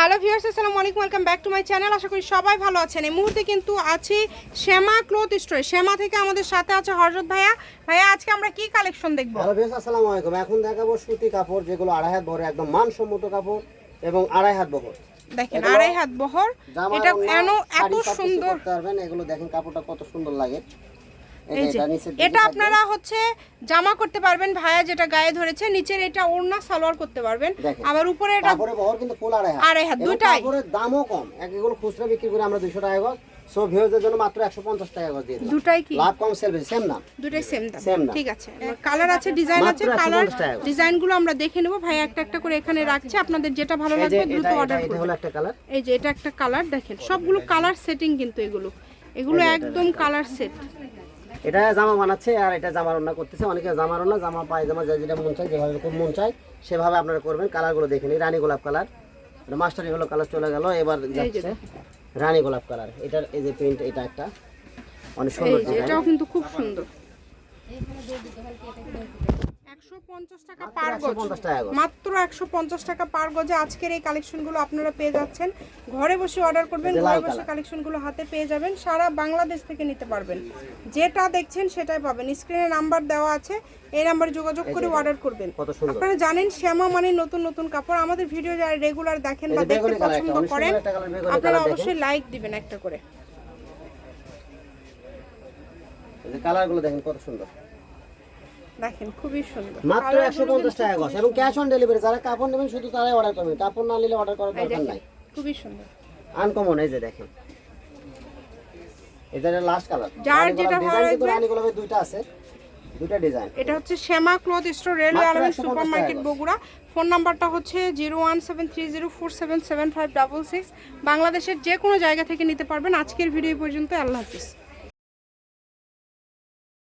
Hello viewers আসসালামু আলাইকুম welcome back to my channel আশা করি সবাই ভালো আছেন। এই মুহূর্তে কিন্তু আছি শ্যামা ক্লথ স্টোরে শ্যামা থেকে আমাদের সাথে আছে হরজত ভাইয়া। ভাইয়া আজকে আমরা কি কালেকশন দেখব? হ্যালো বেশ আসসালামু আলাইকুম এখন দেখাবো সুতি কাপড় যেগুলো আড়াই হাত বহরে একদম মানসম্মত কাপড় এবং আড়াই হাত বহর। দেখেন আড়াই হাত বহর। এটা এত সুন্দর পারবেন। এগুলো দেখেন কাপড়টা কত সুন্দর লাগে। এই যে এটা। আপনারা হচ্ছে জামা করতে পারবেন ভাইয়া যেটা গায়ে ধরেছে নিচের এটা ওড়না সালোয়ার করতে পারবেন। আবার উপরে এটা কাপড়ের বহর কিন্তু ফুল আড়াই হাত। আড়াই হাত, এবং কাপড়ের দামও কম। এক এগুলো খুচরা বিক্রি করে আমরা দুইশো টাকা গজ। সো ভিউজের জন্য মাত্র একশো পঞ্চাশ টাকা গজ দিয়ে দিলাম। দুটাই কি? লাভ কম সেল সেম দাম দুটাই সেম দাম। ঠিক আছে। কালার আছে ডিজাইন আছে কালার 150 ডিজাইনগুলো আমরা দেখে নেব। ভাই একটা একটা করে এখানে রাখছে। আপনাদের যেটা ভালো লাগবে দ্রুত অর্ডার এটা করুন। হলো একটা কালার এই যে এটা একটা কালার দেখেন। সবগুলো কালার সেটিং কিন্তু এগুলো। এগুলো একদম কালার সেট এটা জামা বানাচ্ছে আর এটা জামা রান্না করতেছে। অনেকে জামা রান্না জামা পায়জামা যা যেটা মন চায় যেভাবে খুব মন চায় সেভাবে আপনারা করবেন। কালারগুলো দেখে নিন রানী গোলাপ কালার। মাস্টারি হলো কালার চলে গেল এবার যাচ্ছে রানী গোলাপ কালার। এটার এই যে প্রিন্ট এটা একটা। অনেক সুন্দর এটাও কিন্তু খুব সুন্দর। টাকা পার গজ। মাত্র একশো পঞ্চাশ টাকা পার গজে আজকের এই কালেকশনগুলো আপনারা পেয়ে যাচ্ছেন। ঘরে বসে অর্ডার করবেন ঘরে বসে। কালেকশনগুলো হাতে পেয়ে যাবেন। সারা বাংলাদেশ থেকে নিতে পারবেন। যেটা দেখছেন সেটাই পাবেন। স্ক্রিনে নাম্বার দেওয়া আছে। এই নাম্বারে যোগাযোগ করে অর্ডার করবেন। আপনারা জানেন শ্যামা মানে নতুন নতুন কাপড়। আমাদের ভিডিও যারা রেগুলার দেখেন বা দেখতে পছন্দ করেন আপনারা অবশ্যই লাইক দিবেন একটা করে। কালারগুলো দেখেন কত সুন্দর। দেখেন খুবই সুন্দর। মাত্র একশো পঞ্চাশ টাকা গজ এবং ক্যাশ অন ডেলিভারি যারা কাপড় নেবেন শুধু তারাই অর্ডার করবেন। কাপড় না নিলে অর্ডার করার দরকার নাই। খুবই সুন্দর। আনকমন এই যে দেখেন। এটা লাস্ট কালার যার যেটা ভালো লাগবে- রানী গোলাপের দুইটা আছে। দুইটা ডিজাইন এটা হচ্ছে Shyama cloth store railway 150 super market Bogura. Phone নাম্বারটা হচ্ছে zero one seven three zero four seven seven five double six. বাংলাদেশের যে কোনো জায়গা থেকে নিতে পারবেন। আজকের ভিডিও পর্যন্ত আল্লাহ হাফিজ।